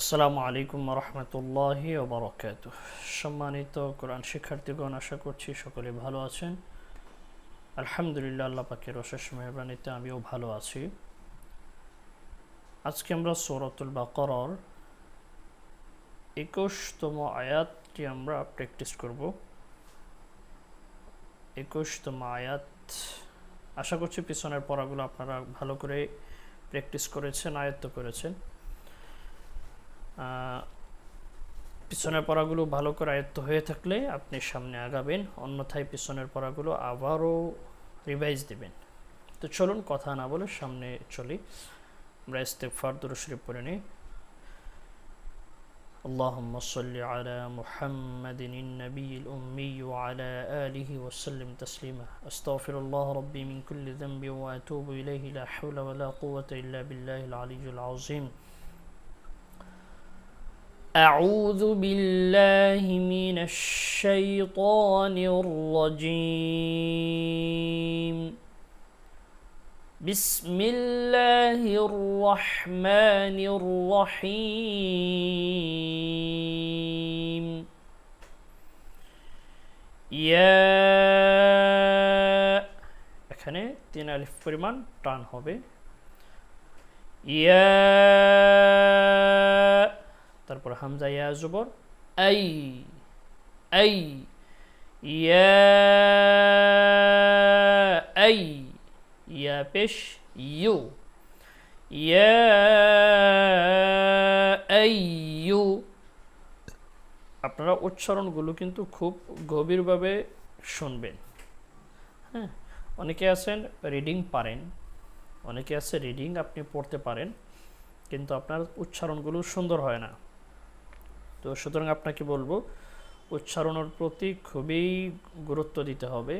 আসসালামু আলাইকুম রহমতুল্লাহি ওবরকাত। সম্মানিত কোরআন শিক্ষার্থীগণ, আশা করছি সকলে ভালো আছেন। আলহামদুলিল্লাহ, আল্লাহ পাকের অশেষ মেহরবানিতে আমিও ভালো আছি। আজকে আমরা সৌরতুল বাকরর একুশতম আয়াতটি আমরা প্র্যাকটিস করব। একুশতম আয়াত। আশা করছি পিছনের পড়াগুলো আপনারা ভালো করে প্র্যাকটিস করেছেন, আয়ত্ত করেছেন। পিছনের পড়াগুলো ভালো করে আয়ত্ত হয়ে থাকলে আপনি সামনে আগাবেন অন্যথায় পিছনের পড়াগুলো আবারও রিভাইজ দেবেন তো চলুন কথা না বলে সামনে চলি আমরা ইস্তেকফার দুরুশরী পড়ে নিই اللهم صل على محمد النبي الأمي وعلى آله وسلم تسليما أستغفر الله ربي من كل ذنب وأتوب إليه لا حول ولا قوة إلا بالله العلي العظيم أعوذ بالله من الشيطان الرجيم بسم الله الرحمن الرحيم يا এখানে তিন আলিফ পরিমাণ টান হবে ইয়া তারপর হামজা ইয়া জবর, আই আই, ইয়া আই, ইয়া পেশ, ইউ, ইয়া, আই, ইউ। আপনারা উচ্চারণগুলো কিন্তু খুব গভীরভাবে শুনবেন। হ্যাঁ অনেকে আছেন রিডিং পারেন, অনেকে আছে রিডিং আপনি পড়তে পারেন, কিন্তু আপনার উচ্চারণগুলো সুন্দর হয় না। তো সুতরাং আপনাকে বলব, উচ্চারণের প্রতি খুবই গুরুত্ব দিতে হবে।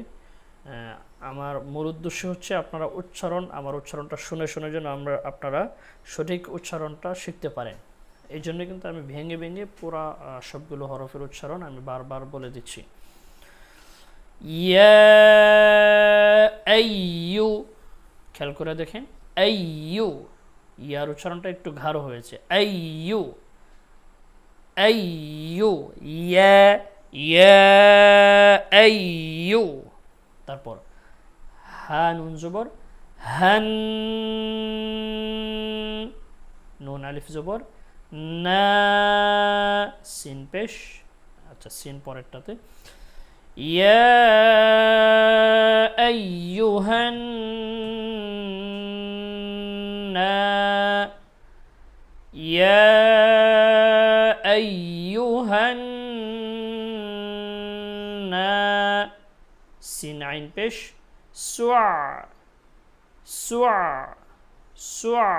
আমার মূল উদ্দেশ্য হচ্ছে আপনারা উচ্চারণ, আমার উচ্চারণটা শুনে শুনে যেন আমরা, আপনারা সঠিক উচ্চারণটা শিখতে পারেন। এই জন্য কিন্তু আমি ভেঙে ভেঙে পুরা সবগুলো হরফের উচ্চারণ আমি বারবার বলে দিচ্ছি। ইয়া খেয়াল করে দেখেন, আইয়ু, ইয়ার উচ্চারণটা একটু ঘাড়ো হয়েছে। আইয়ু আইয়ু, ইয়া ইয়া, আইয়ু। তারপর, হা, নুন জবর, হান, নুন আলিফ জবর, না, সিন পেশ আচ্ছা সিন পরেরটাতে, ইয়া আইয়ুহান আইয়ুহান না সিন আইন পেশ সুয়া সুয়া সুয়া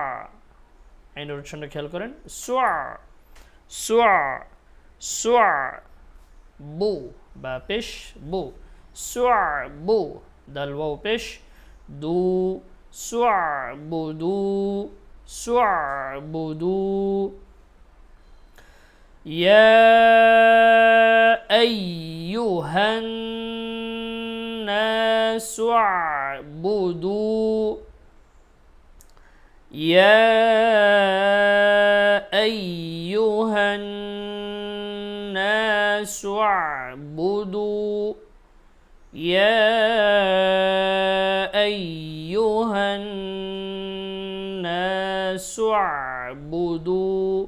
আইনের উচ্চারণটা খেয়াল করেন সুয়া সুয়া সুয়া বু বা পেশ বু সুয়া বু দাল ওয়াও পেশ দু সুয়া বুদু সুয়া বুদু يا أيها الناس اعبدوا يا أيها الناس اعبدوا يا أيها الناس اعبدوا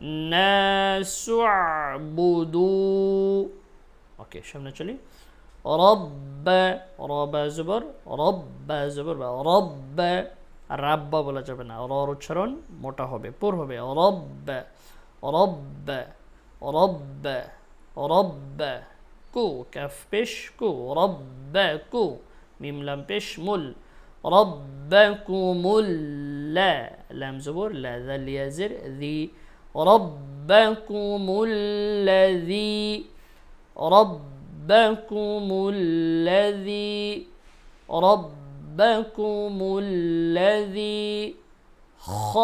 الناس اعبدوا اوكي সামনে চলি রব্ব রব জবর রব্ব জবর বা রব্ব রাব্বা বলা যাবে না রর উচ্চারণ মোটা হবে পুর হবে রব্ব রব্ব রব্ব রব্ব কু কাফ পেশ কু রব্ব কু মিম লাম পেশ মুল রব্বাকুমুল লা লাম জবর লা যাল ইয়াজির ذي ربكم الذي ربكم الذي ربكم الذي خ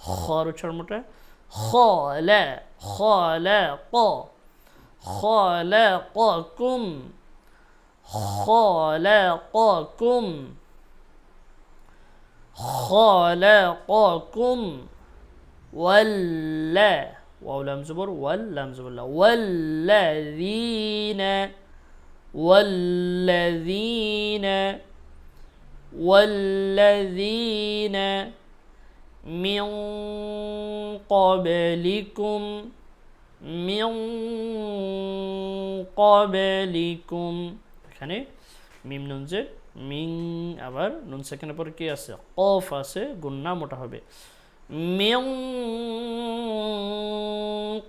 خار چرموٹا خالا خلق خلقكم خلقكم خلقكم ওয়াল্লা ওয়াও লাম জবর ওয়াল লাম জবরলা ওয়াল্লাযীনা ওয়াল্লাযীনা ওয়াল্লাযীনা মিন ক্বাবলিকুম মিন ক্বাবলিকুম এখানে মিম নুন জের মিং আবার নুন সেকেন্ডের পর কি আছে? কফ আছে গুন্না মোটা হবে। মিং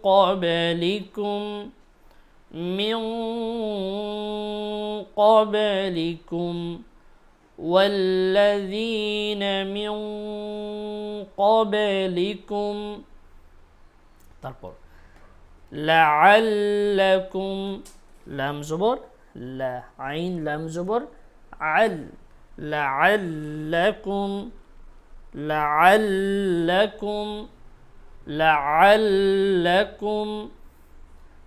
قبلكم من قبلكم والذين من قبلكم তারপর লাআল্লাকুম লাম জবর লা আইন লাম জবর আল লাআল্লাকুম لعلكم لعلكم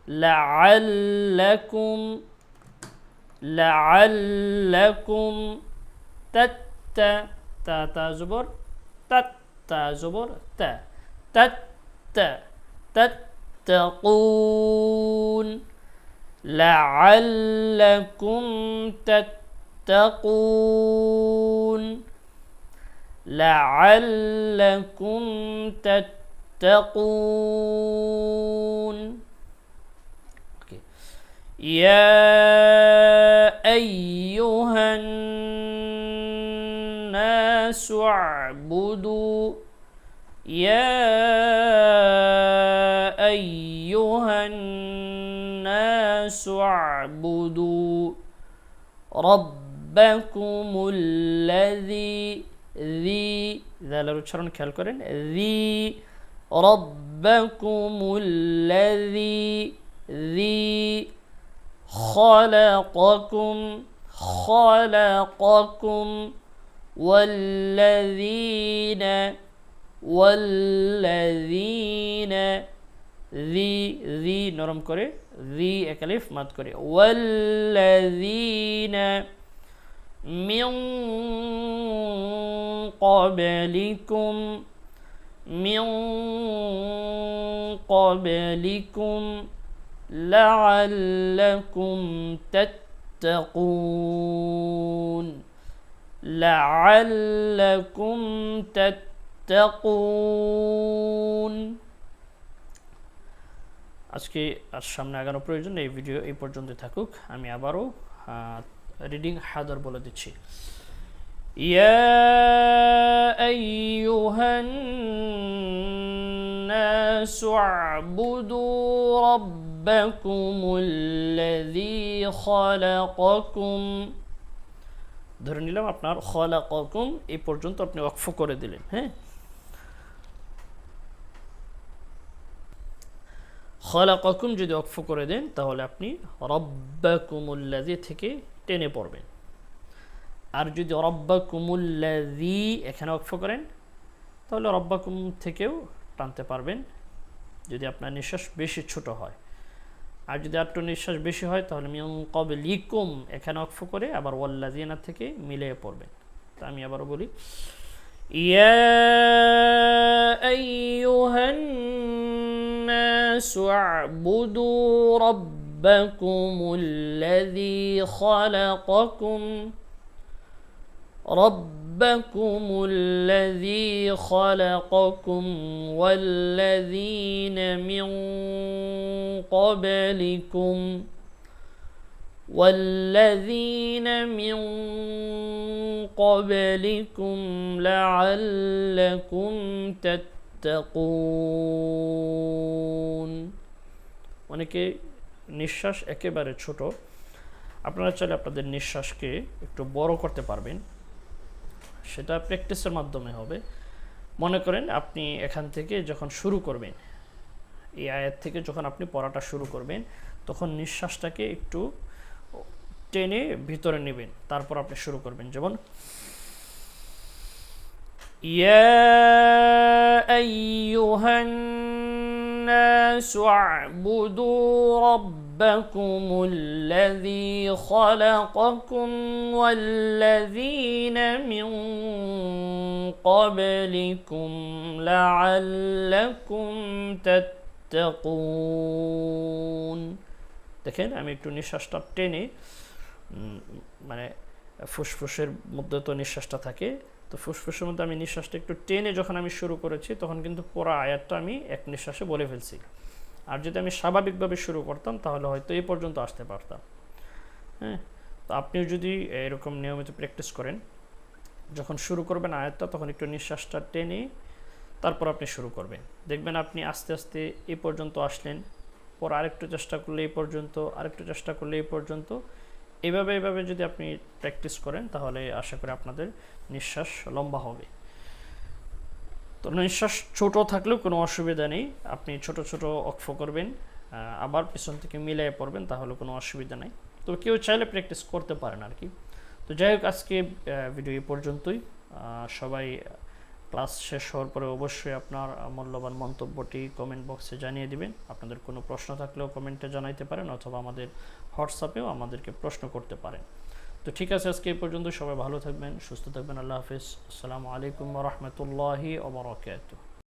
لعلكم لعلكم تت تا تا زبر تت زبر تا تت تتقون لعلكم تتقون لعلكم تتقون. يا أيها الناس اعبدوا. يا أيها الناس اعبدوا ربكم الذي রি দালের উচ্চারণ খেয়াল করেন রি রব্বাকুমুল্লাযী রি খলাকাকুম খলাকাকুম والذين والذين রি রি নরম করে রি একালিফ মাত করে ওয়াল্লাযীনা মিয়ং قبلكم من قبلكم لعلكم تتقون لعلكم تتقون আজকে আর সামনে আগানো প্রয়োজন এই ভিডিও এই পর্যন্ত থাকুক আমি আবারও রিডিং হাদার বলে দিচ্ছি يا أيها الناس اعبدوا ربكم الذي خلقكم ধরে নিলাম আপনার খলাকুম এই পর্যন্ত আপনি অক্ফ করে দিলেন হ্যাঁ খলাকুম যদি অক্ফ করে দেন তাহলে আপনি রব্বাকুমুল্লাদি থেকে টেনে পড়বেন আর যদি রব্বাকুমুল্লাদি এখানে অক্ফ করেন তাহলে রব্বাকুম থেকেও টানতে পারবেন যদি আপনার নিঃশ্বাস বেশি ছোট হয় আর যদি একটু নিঃশ্বাস বেশি হয় তাহলে মিয়ং কবে লিকুম এখানে অক্ফ করে আবার ওয়াল্লাদিয়ানা থেকে মিলিয়ে পড়বেন তা আমি আবারও বলি يا أيها الناس اعبدوا ربكم الذي خلقكم ربكم الذي خلقكم والذين من قبلكم والذين من قبلكم لعلكم تتقون অনেকে নিঃশ্বাস একেবারে ছোট আপনারা চাইলে আপনাদের নিঃশ্বাসকে একটু বড় করতে পারবেন সেটা প্র্যাকটিসের মাধ্যমে হবে। মনে করেন আপনি এখান থেকে যখন শুরু করবেন, এই আয়ের থেকে যখন আপনি পড়াটা শুরু করবেন, তখন নিঃশ্বাসটাকে একটু টেনে ভিতরে নেবেন, তারপর আপনি শুরু করবেন। যেমন, ইয়া আইয়ুহান الناس اعبدوا ربكم الذي خلقكم والذين من قبلكم لعلكم تتقون দেখেন আমি একটু নিঃশ্বাসটা টেনে উম, মানে ফুসফুসের মধ্যে তো নিঃশ্বাসটা থাকে তো ফুসফুসের মধ্যে আমি নিঃশ্বাসটা একটু টেনে যখন আমি শুরু করেছি, তখন কিন্তু পুরো আয়াতটা আমি এক নিঃশ্বাসে বলে ফেলছি। আর যদি আমি স্বাভাবিকভাবে শুরু করতাম, তাহলে হয়তো এই পর্যন্ত আসতে পারতাম। হ্যাঁ? তো আপনিও যদি এরকম নিয়মিত প্র্যাকটিস করেন, যখন শুরু করবেন আয়াতটা, তখন একটু নিঃশ্বাসটা টেনে তারপর আপনি শুরু করবেন। দেখবেন আপনি আস্তে আস্তে এই পর্যন্ত আসলেন, পর আরেকটু চেষ্টা করলে এই পর্যন্ত, আরেকটু চেষ্টা করলে এই পর্যন্ত এভাবে এভাবে যদি আপনি প্র্যাকটিস করেন, তাহলে আশা করি আপনাদের নিঃশ্বাস লম্বা হবে। তো নিঃশ্বাস ছোট থাকলেও কোনো অসুবিধা নেই। আপনি ছোট ছোট অক্ষ করবেন আবার পিছন থেকে মিলিয়ে পড়বেন, তাহলে কোনো অসুবিধা নেই। তো কেউ চাইলে প্র্যাকটিস করতে পারেন আর কি। তো যাই হোক, আজকে ভিডিও এই পর্যন্তই। সবাই ক্লাস শেষ হওয়ার পরে অবশ্যই আপনার মূল্যবান মন্তব্যটি কমেন্ট বক্সে জানিয়ে দিবেন। আপনাদের কোনো প্রশ্ন থাকলেও কমেন্টে জানাইতে পারেন, অথবা আমাদের হোয়াটসঅ্যাপেও আমাদেরকে প্রশ্ন করতে পারেন। তো ঠিক আছে, আজকে এই পর্যন্ত সবাই ভালো থাকবেন, সুস্থ থাকবেন। আল্লাহ হাফিজ। আসসালামু আলাইকুম রহমতুল্লাহি ওবরাকাতুহ